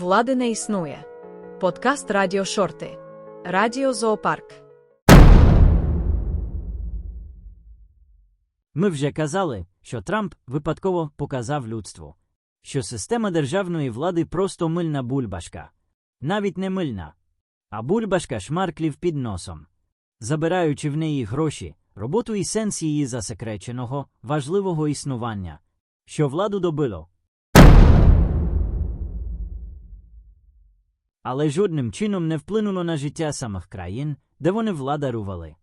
Влади не існує. Подкаст Радіо Шорти. Радіо Зоопарк. Ми вже казали, що Трамп випадково показав людству, що система державної влади просто мильна бульбашка. Навіть не мильна, а бульбашка шмарклів під носом, забираючи в неї гроші, роботу і сенс її засекреченого, важливого існування, що владу добило. Але жодним чином не вплинуло на життя самих країн, де вони владарували.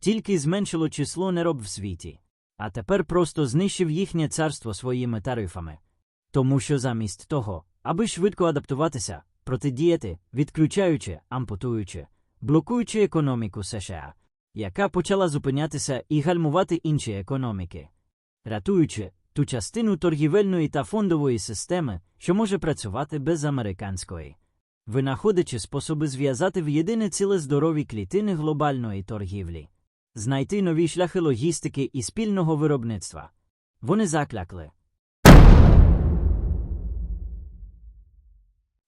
Тільки зменшило число нероб в світі а тепер просто знищив їхнє царство своїми тарифами. Тому що замість того, аби швидко адаптуватися, протидіяти, відключаючи, ампутуючи, блокуючи економіку США, яка почала зупинятися і гальмувати інші економіки, рятуючи ту частину торгівельної та фондової системи, що може працювати без американської, винаходячи способи зв'язати в єдине ціле здорові клітини глобальної торгівлі знайти нові шляхи логістики і спільного виробництва. Вони заклякли.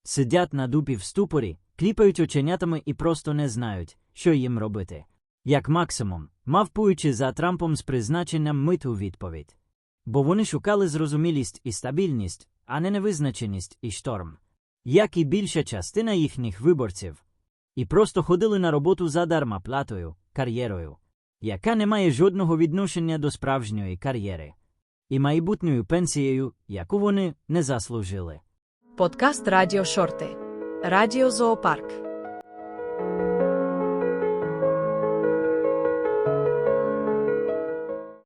Сидять на дупі в ступорі, кліпають оченятами і просто не знають, що їм робити. Як максимум, мавпуючи за Трампом з призначенням миту відповідь. Бо вони шукали зрозумілість і стабільність, а не невизначеність і шторм. Як і більша частина їхніх виборців. І просто ходили на роботу задарма платою, кар'єрою яка не має жодного відношення до справжньої кар'єри, і майбутньою пенсією, яку вони не заслужили. Подкаст Радіо Шорти. Радіо Зоопарк.